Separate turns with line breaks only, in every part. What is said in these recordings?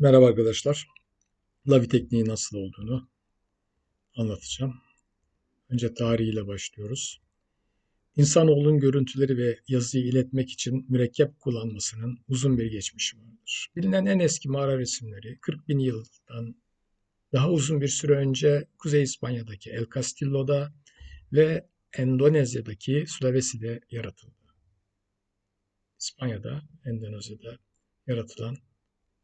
Merhaba arkadaşlar. Lavi tekniği nasıl olduğunu anlatacağım. Önce tarihiyle başlıyoruz. İnsanoğlunun görüntüleri ve yazıyı iletmek için mürekkep kullanmasının uzun bir geçmişi vardır. Bilinen en eski mağara resimleri 40 bin yıldan daha uzun bir süre önce Kuzey İspanya'daki El Castillo'da ve Endonezya'daki Sulawesi'de yaratıldı. İspanya'da, Endonezya'da yaratılan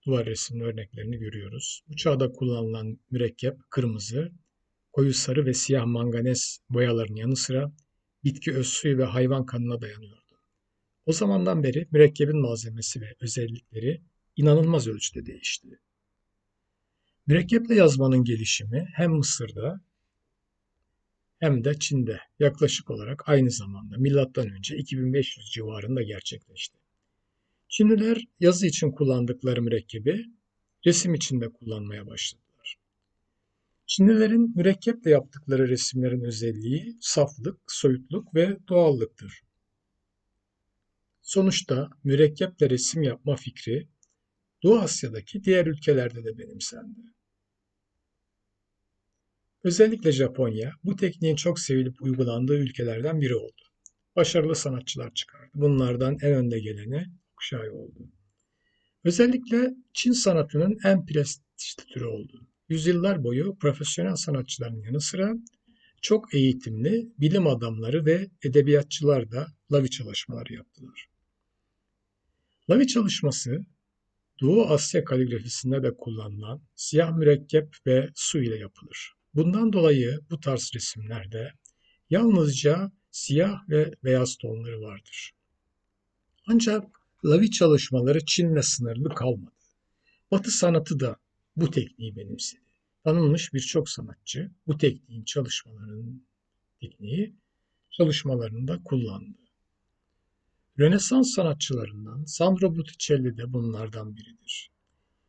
duvar resimli örneklerini görüyoruz. Bu çağda kullanılan mürekkep kırmızı, koyu sarı ve siyah manganez boyaların yanı sıra bitki öz suyu ve hayvan kanına dayanıyordu. O zamandan beri mürekkebin malzemesi ve özellikleri inanılmaz ölçüde değişti. Mürekkeple yazmanın gelişimi hem Mısır'da hem de Çin'de yaklaşık olarak aynı zamanda milattan önce 2500 civarında gerçekleşti. Çinliler yazı için kullandıkları mürekkebi resim için de kullanmaya başladılar. Çinlilerin mürekkeple yaptıkları resimlerin özelliği saflık, soyutluk ve doğallıktır. Sonuçta mürekkeple resim yapma fikri Doğu Asya'daki diğer ülkelerde de benimsendi. Özellikle Japonya bu tekniğin çok sevilip uygulandığı ülkelerden biri oldu. Başarılı sanatçılar çıkardı. Bunlardan en önde geleni kuşağı oldu. Özellikle Çin sanatının en prestijli türü oldu. Yüzyıllar boyu profesyonel sanatçıların yanı sıra çok eğitimli bilim adamları ve edebiyatçılar da lavi çalışmaları yaptılar. Lavi çalışması Doğu Asya kaligrafisinde de kullanılan siyah mürekkep ve su ile yapılır. Bundan dolayı bu tarz resimlerde yalnızca siyah ve beyaz tonları vardır. Ancak Lavi çalışmaları Çin'le sınırlı kalmadı. Batı sanatı da bu tekniği benimsedi. Tanınmış birçok sanatçı bu tekniğin çalışmalarının tekniği çalışmalarında kullandı. Rönesans sanatçılarından Sandro Botticelli de bunlardan biridir.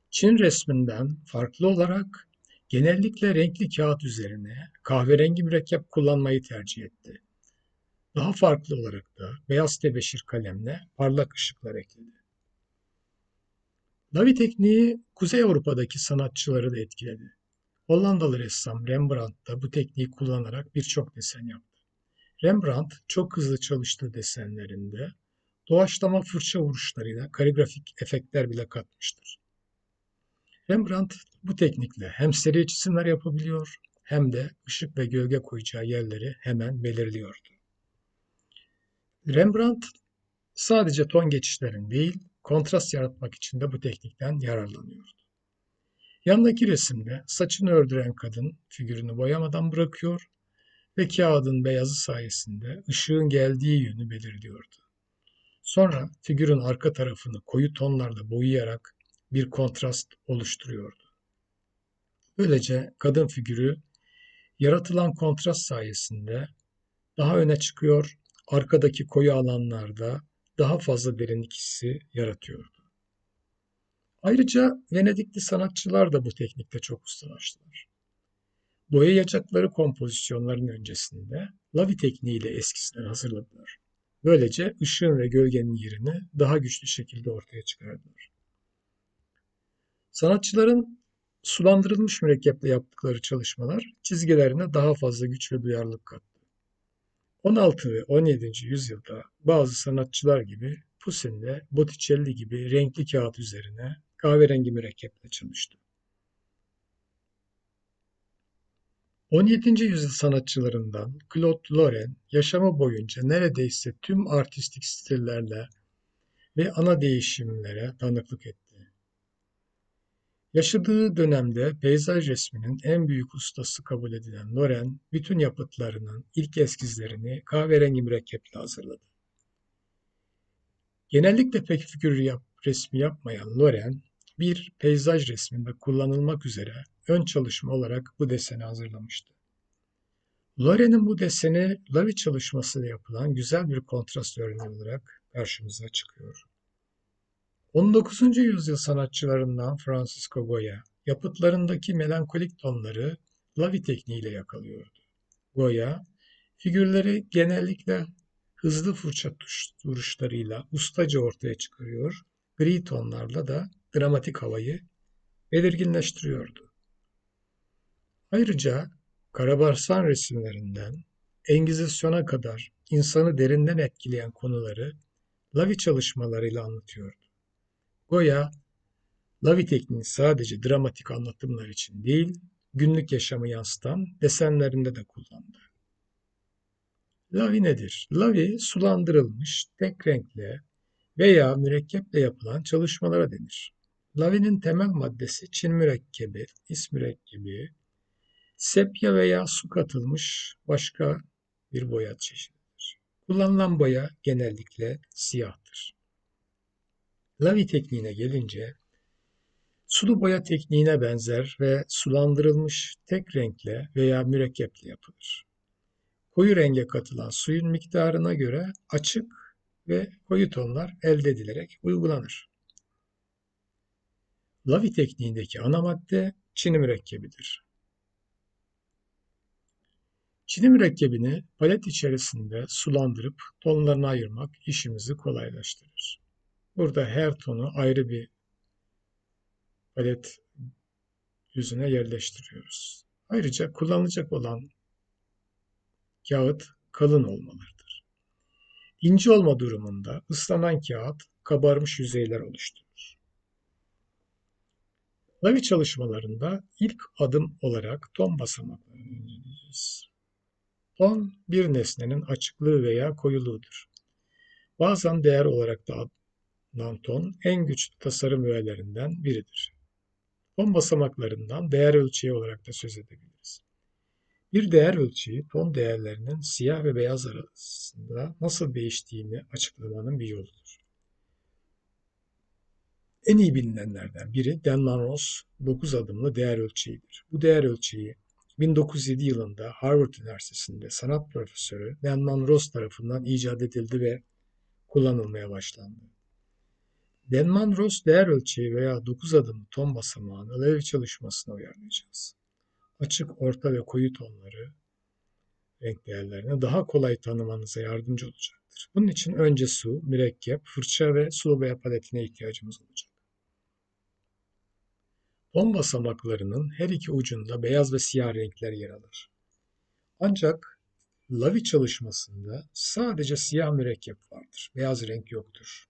Çin resminden farklı olarak genellikle renkli kağıt üzerine kahverengi mürekkep kullanmayı tercih etti. Daha farklı olarak da beyaz tebeşir kalemle parlak ışıklar ekledi. Lavi tekniği Kuzey Avrupa'daki sanatçıları da etkiledi. Hollandalı ressam Rembrandt da bu tekniği kullanarak birçok desen yaptı. Rembrandt çok hızlı çalıştığı desenlerinde doğaçlama fırça vuruşlarıyla kaligrafik efektler bile katmıştır. Rembrandt bu teknikle hem seri çizimler yapabiliyor hem de ışık ve gölge koyacağı yerleri hemen belirliyordu. Rembrandt sadece ton geçişlerin değil, kontrast yaratmak için de bu teknikten yararlanıyordu. Yandaki resimde saçını ördüren kadın figürünü boyamadan bırakıyor ve kağıdın beyazı sayesinde ışığın geldiği yönü belirliyordu. Sonra figürün arka tarafını koyu tonlarla boyayarak bir kontrast oluşturuyordu. Böylece kadın figürü yaratılan kontrast sayesinde daha öne çıkıyor arkadaki koyu alanlarda daha fazla derinlik hissi yaratıyordu. Ayrıca Venedikli sanatçılar da bu teknikte çok ustalaştılar. Boyayacakları kompozisyonların öncesinde lavi tekniğiyle eskisini hazırladılar. Böylece ışığın ve gölgenin yerini daha güçlü şekilde ortaya çıkardılar. Sanatçıların sulandırılmış mürekkeple yaptıkları çalışmalar çizgilerine daha fazla güç ve duyarlılık kattı. 16 ve 17. yüzyılda bazı sanatçılar gibi Poussin de Botticelli gibi renkli kağıt üzerine kahverengi mürekkeple çalıştı. 17. yüzyıl sanatçılarından Claude Lorrain yaşamı boyunca neredeyse tüm artistik stillerle ve ana değişimlere tanıklık etti. Yaşadığı dönemde peyzaj resminin en büyük ustası kabul edilen Loren, bütün yapıtlarının ilk eskizlerini kahverengi mürekkeple hazırladı. Genellikle pek figür yap, resmi yapmayan Loren, bir peyzaj resminde kullanılmak üzere ön çalışma olarak bu deseni hazırlamıştı. Loren'in bu deseni Lavi çalışmasıyla yapılan güzel bir kontrast örneği olarak karşımıza çıkıyor. 19. yüzyıl sanatçılarından Francisco Goya, yapıtlarındaki melankolik tonları lavi tekniğiyle yakalıyordu. Goya, figürleri genellikle hızlı fırça tuş vuruşlarıyla ustaca ortaya çıkarıyor, gri tonlarla da dramatik havayı belirginleştiriyordu. Ayrıca Karabarsan resimlerinden Engizisyon'a kadar insanı derinden etkileyen konuları Lavi çalışmalarıyla anlatıyordu. Goya, Lavi tekniğini sadece dramatik anlatımlar için değil, günlük yaşamı yansıtan desenlerinde de kullandı. Lavi nedir? Lavi sulandırılmış tek renkle veya mürekkeple yapılan çalışmalara denir. Lavinin temel maddesi Çin mürekkebi, is mürekkebi, sepya veya su katılmış başka bir boya çeşididir. Kullanılan boya genellikle siyahtır. Lavi tekniğine gelince sulu boya tekniğine benzer ve sulandırılmış tek renkle veya mürekkeple yapılır. Koyu renge katılan suyun miktarına göre açık ve koyu tonlar elde edilerek uygulanır. Lavi tekniğindeki ana madde çini mürekkebidir. Çini mürekkebini palet içerisinde sulandırıp tonlarını ayırmak işimizi kolaylaştırır. Burada her tonu ayrı bir palet yüzüne yerleştiriyoruz. Ayrıca kullanılacak olan kağıt kalın olmalıdır. İnce olma durumunda ıslanan kağıt kabarmış yüzeyler oluşturur. Lavi çalışmalarında ilk adım olarak ton basamaklarını inceleyeceğiz. Ton bir nesnenin açıklığı veya koyuluğudur. Bazen değer olarak da adlanan ton en güçlü tasarım öğelerinden biridir. Ton basamaklarından değer ölçeği olarak da söz edebiliriz. Bir değer ölçeği ton değerlerinin siyah ve beyaz arasında nasıl değiştiğini açıklamanın bir yoludur. En iyi bilinenlerden biri Denman-Ross 9 adımlı değer ölçeğidir. Bu değer ölçeği 1907 yılında Harvard Üniversitesi'nde sanat profesörü Denman Ross tarafından icat edildi ve kullanılmaya başlandı. Denman Ross değer ölçeği veya 9 adımlı ton basamağını alev çalışmasına uyarlayacağız. Açık, orta ve koyu tonları renk değerlerini daha kolay tanımanıza yardımcı olacaktır. Bunun için önce su, mürekkep, fırça ve sulu boya paletine ihtiyacımız olacak. Ton basamaklarının her iki ucunda beyaz ve siyah renkler yer alır. Ancak Lavi çalışmasında sadece siyah mürekkep vardır. Beyaz renk yoktur.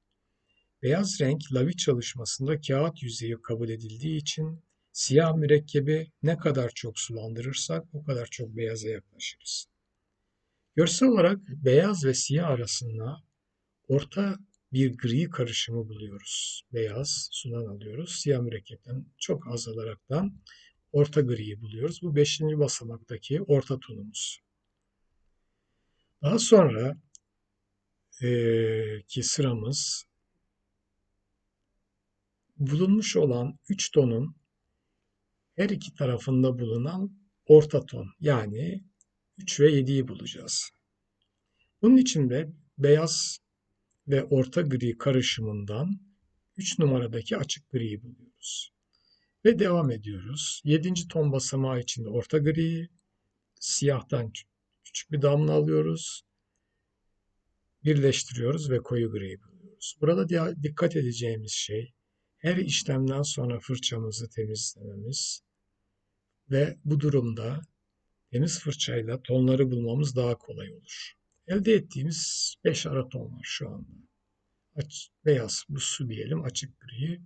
Beyaz renk Lavi çalışmasında kağıt yüzeyi kabul edildiği için siyah mürekkebi ne kadar çok sulandırırsak o kadar çok beyaza yaklaşırız. Görsel olarak beyaz ve siyah arasında orta bir gri karışımı buluyoruz. Beyaz sudan alıyoruz. Siyah mürekkepten çok az alaraktan orta griyi buluyoruz. Bu beşinci basamaktaki orta tonumuz. Daha sonra e, ki sıramız bulunmuş olan üç tonun her iki tarafında bulunan orta ton yani 3 ve 7'yi bulacağız. Bunun için de beyaz ve orta gri karışımından 3 numaradaki açık griyi buluyoruz. Ve devam ediyoruz. 7. ton basamağı içinde orta gri, siyahtan küçük bir damla alıyoruz. Birleştiriyoruz ve koyu griyi buluyoruz. Burada dikkat edeceğimiz şey her işlemden sonra fırçamızı temizlememiz ve bu durumda temiz fırçayla tonları bulmamız daha kolay olur. Elde ettiğimiz 5 ara ton var şu anda. Aç, beyaz, bu su diyelim, açık gri.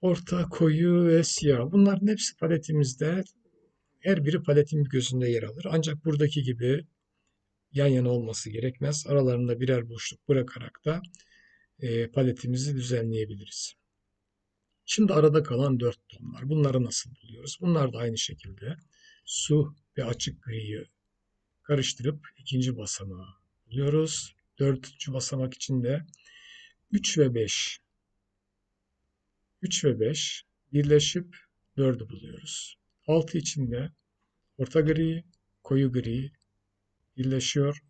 Orta, koyu ve siyah. Bunların hepsi paletimizde her biri paletin gözünde yer alır. Ancak buradaki gibi yan yana olması gerekmez. Aralarında birer boşluk bırakarak da e, paletimizi düzenleyebiliriz. Şimdi arada kalan dört ton var. Bunları nasıl buluyoruz? Bunlar da aynı şekilde su ve açık griyi karıştırıp ikinci basamağı buluyoruz. Dördüncü basamak için de 3 ve 5 3 ve 5 birleşip 4'ü buluyoruz. 6 için de orta gri, koyu gri birleşiyor.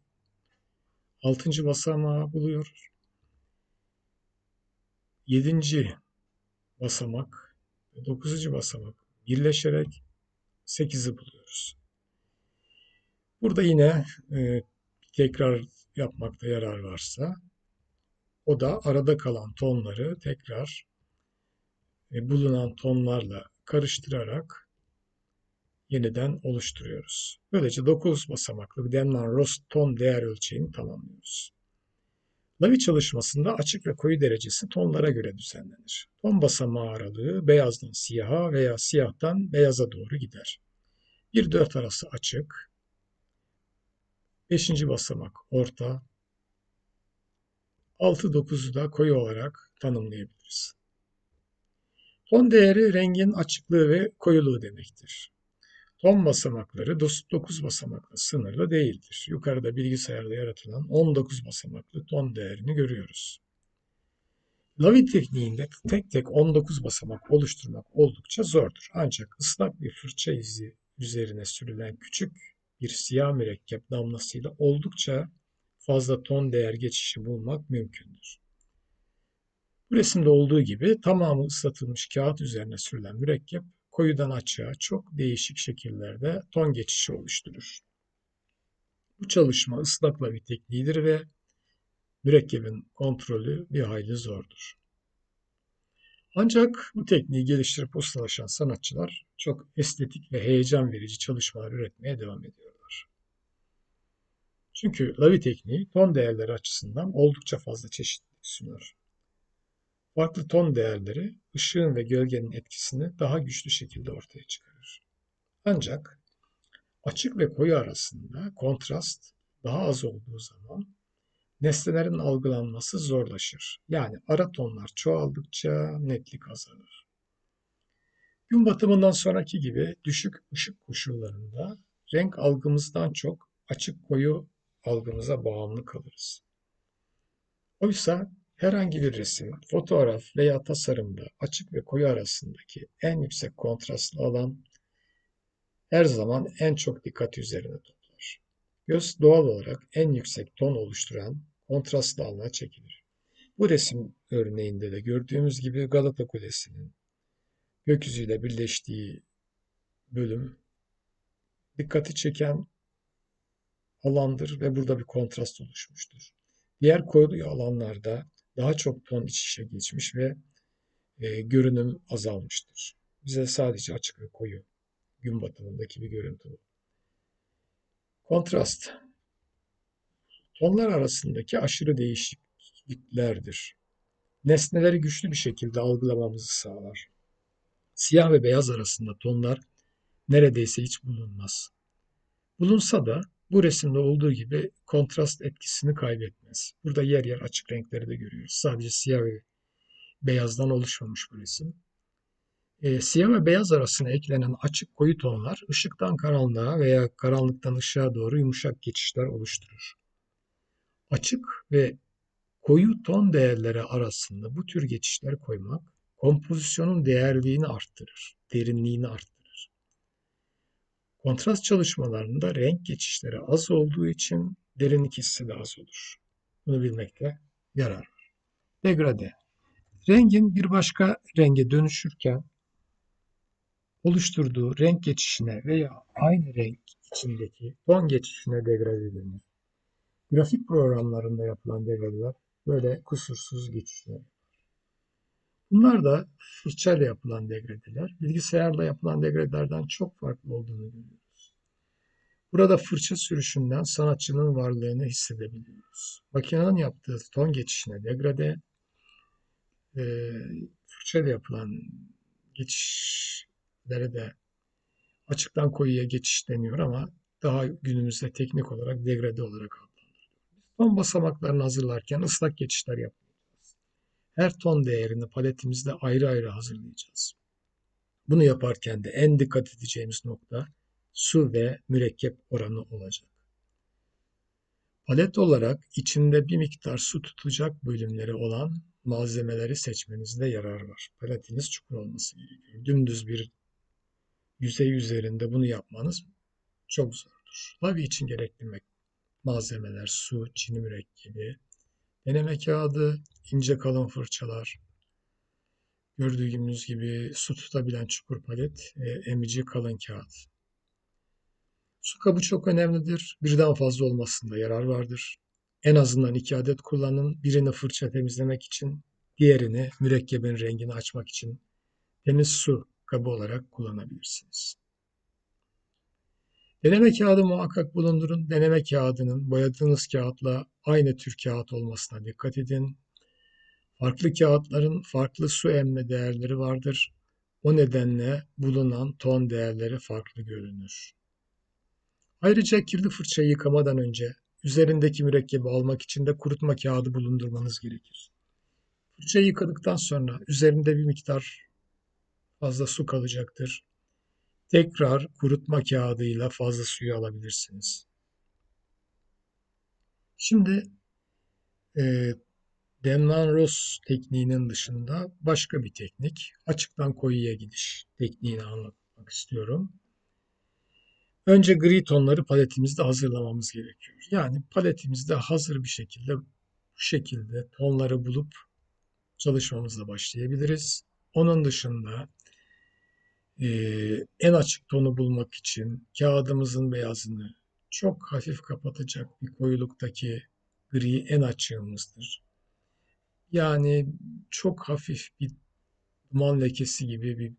6. basamağı buluyor. 7. basamak, 9. basamak birleşerek 8'i buluyoruz. Burada yine e, tekrar yapmakta yarar varsa o da arada kalan tonları tekrar e, bulunan tonlarla karıştırarak yeniden oluşturuyoruz. Böylece 9 basamaklı Denman-Ross ton değer ölçeğini tamamlıyoruz. Lavi çalışmasında açık ve koyu derecesi tonlara göre düzenlenir. Ton basamağı aralığı beyazdan siyaha veya siyahtan beyaza doğru gider. 1-4 arası açık, 5. basamak orta, 6-9'u da koyu olarak tanımlayabiliriz. Ton değeri rengin açıklığı ve koyuluğu demektir. Ton basamakları 9 basamaklı sınırlı değildir. Yukarıda bilgisayarda yaratılan 19 basamaklı ton değerini görüyoruz. Lavi tekniğinde tek tek 19 basamak oluşturmak oldukça zordur. Ancak ıslak bir fırça izi üzerine sürülen küçük bir siyah mürekkep damlasıyla oldukça fazla ton değer geçişi bulmak mümkündür. Bu resimde olduğu gibi tamamı ıslatılmış kağıt üzerine sürülen mürekkep koyudan açığa çok değişik şekillerde ton geçişi oluşturur. Bu çalışma ıslakla bir tekniğidir ve mürekkebin kontrolü bir hayli zordur. Ancak bu tekniği geliştirip ustalaşan sanatçılar çok estetik ve heyecan verici çalışmalar üretmeye devam ediyorlar. Çünkü lavi tekniği ton değerleri açısından oldukça fazla çeşitlilik sunar. Farklı ton değerleri ışığın ve gölgenin etkisini daha güçlü şekilde ortaya çıkarır. Ancak açık ve koyu arasında kontrast daha az olduğu zaman nesnelerin algılanması zorlaşır. Yani ara tonlar çoğaldıkça netlik azalır. Gün batımından sonraki gibi düşük ışık koşullarında renk algımızdan çok açık koyu algımıza bağımlı kalırız. Oysa herhangi bir resim, fotoğraf veya tasarımda açık ve koyu arasındaki en yüksek kontrastlı alan her zaman en çok dikkat üzerine toplar. Göz doğal olarak en yüksek ton oluşturan kontrastlı alana çekilir. Bu resim örneğinde de gördüğümüz gibi Galata Kulesi'nin gökyüzüyle birleştiği bölüm dikkati çeken alandır ve burada bir kontrast oluşmuştur. Diğer koyu alanlarda daha çok ton iç içe geçmiş ve e, görünüm azalmıştır. Bize sadece açık ve koyu gün batımındaki bir görüntü bu. Kontrast tonlar arasındaki aşırı değişikliklerdir. Nesneleri güçlü bir şekilde algılamamızı sağlar. Siyah ve beyaz arasında tonlar neredeyse hiç bulunmaz. Bulunsa da bu resimde olduğu gibi kontrast etkisini kaybetmez. Burada yer yer açık renkleri de görüyoruz. Sadece siyah ve beyazdan oluşmamış bu resim. E, siyah ve beyaz arasına eklenen açık koyu tonlar ışıktan karanlığa veya karanlıktan ışığa doğru yumuşak geçişler oluşturur. Açık ve koyu ton değerleri arasında bu tür geçişler koymak kompozisyonun değerliğini arttırır, derinliğini arttırır. Kontrast çalışmalarında renk geçişleri az olduğu için derinlik hissi de az olur. Bunu bilmekte yarar var. Degrade. Rengin bir başka renge dönüşürken oluşturduğu renk geçişine veya aynı renk içindeki ton geçişine degrade denir. Grafik programlarında yapılan degradeler böyle kusursuz geçişler. Bunlar da fırçayla yapılan degradeler, bilgisayarla yapılan degradelerden çok farklı olduğunu görüyoruz. Burada fırça sürüşünden sanatçının varlığını hissedebiliyoruz. Makinenin yaptığı ton geçişine degrade, e, fırçayla yapılan geçişlere de açıktan koyuya geçiş deniyor ama daha günümüzde teknik olarak degrade olarak adlandırılıyor. Ton basamaklarını hazırlarken ıslak geçişler yapıyoruz. Her ton değerini paletimizde ayrı ayrı hazırlayacağız. Bunu yaparken de en dikkat edeceğimiz nokta su ve mürekkep oranı olacak. Palet olarak içinde bir miktar su tutacak bölümleri olan malzemeleri seçmenizde yarar var. Paletiniz çukur olması gerekiyor. Dümdüz bir yüzey üzerinde bunu yapmanız çok zordur. Tabi için gerekli malzemeler su, çini mürekkebi, deneme kağıdı, ince kalın fırçalar, gördüğümüz gibi su tutabilen çukur palet, e, emici kalın kağıt. Su kabı çok önemlidir. Birden fazla olmasında yarar vardır. En azından iki adet kullanın. Birini fırça temizlemek için, diğerini mürekkebin rengini açmak için temiz su kabı olarak kullanabilirsiniz. Deneme kağıdı muhakkak bulundurun. Deneme kağıdının boyadığınız kağıtla aynı tür kağıt olmasına dikkat edin. Farklı kağıtların farklı su emme değerleri vardır. O nedenle bulunan ton değerleri farklı görünür. Ayrıca kirli fırçayı yıkamadan önce üzerindeki mürekkebi almak için de kurutma kağıdı bulundurmanız gerekir. Fırçayı yıkadıktan sonra üzerinde bir miktar fazla su kalacaktır. Tekrar kurutma kağıdıyla fazla suyu alabilirsiniz. Şimdi e, Demlan-Ross tekniğinin dışında başka bir teknik, açıktan koyuya gidiş tekniğini anlatmak istiyorum. Önce gri tonları paletimizde hazırlamamız gerekiyor. Yani paletimizde hazır bir şekilde bu şekilde tonları bulup çalışmamızla başlayabiliriz. Onun dışında e, en açık tonu bulmak için kağıdımızın beyazını çok hafif kapatacak bir koyuluktaki gri en açığımızdır. Yani çok hafif bir duman lekesi gibi bir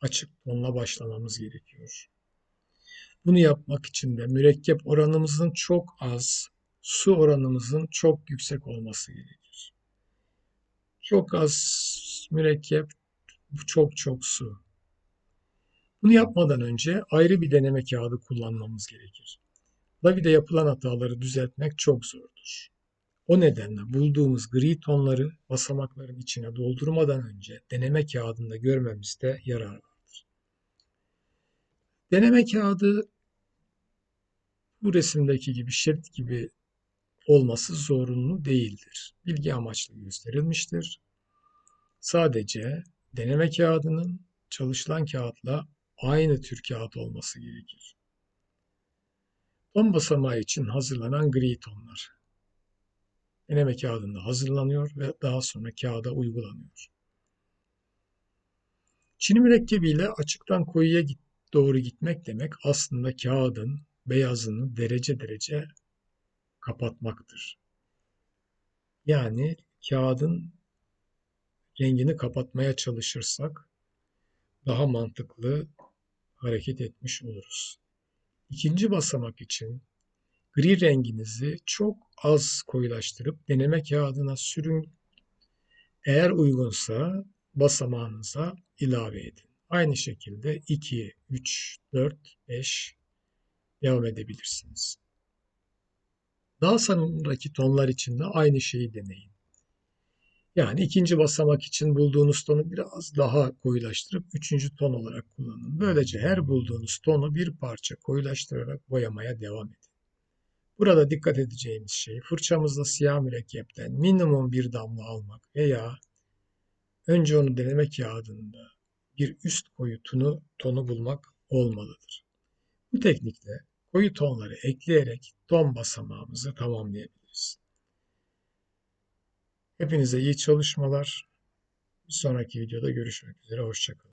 açık tonla başlamamız gerekiyor. Bunu yapmak için de mürekkep oranımızın çok az, su oranımızın çok yüksek olması gerekir. Çok az mürekkep, çok çok su. Bunu yapmadan önce ayrı bir deneme kağıdı kullanmamız gerekir. Lavi'de yapılan hataları düzeltmek çok zordur. O nedenle bulduğumuz gri tonları basamakların içine doldurmadan önce deneme kağıdında görmemizde yarar vardır. Deneme kağıdı bu resimdeki gibi şerit gibi olması zorunlu değildir. Bilgi amaçlı gösterilmiştir. Sadece deneme kağıdının çalışılan kağıtla aynı tür kağıt olması gerekir. Ton basamağı için hazırlanan gri tonlar deneme kağıdında hazırlanıyor ve daha sonra kağıda uygulanıyor. Çini mürekkebiyle açıktan koyuya doğru gitmek demek aslında kağıdın beyazını derece derece kapatmaktır. Yani kağıdın rengini kapatmaya çalışırsak daha mantıklı hareket etmiş oluruz. İkinci basamak için gri renginizi çok az koyulaştırıp deneme kağıdına sürün. Eğer uygunsa basamağınıza ilave edin. Aynı şekilde 2, 3, 4, 5 devam edebilirsiniz. Daha sonraki tonlar için de aynı şeyi deneyin. Yani ikinci basamak için bulduğunuz tonu biraz daha koyulaştırıp üçüncü ton olarak kullanın. Böylece her bulduğunuz tonu bir parça koyulaştırarak boyamaya devam edin. Burada dikkat edeceğimiz şey fırçamızla siyah mürekkepten minimum bir damla almak veya önce onu deneme kağıdında bir üst koyu tonu, tonu bulmak olmalıdır. Bu teknikle koyu tonları ekleyerek ton basamağımızı tamamlayabiliriz. Hepinize iyi çalışmalar. Bir sonraki videoda görüşmek üzere. Hoşçakalın.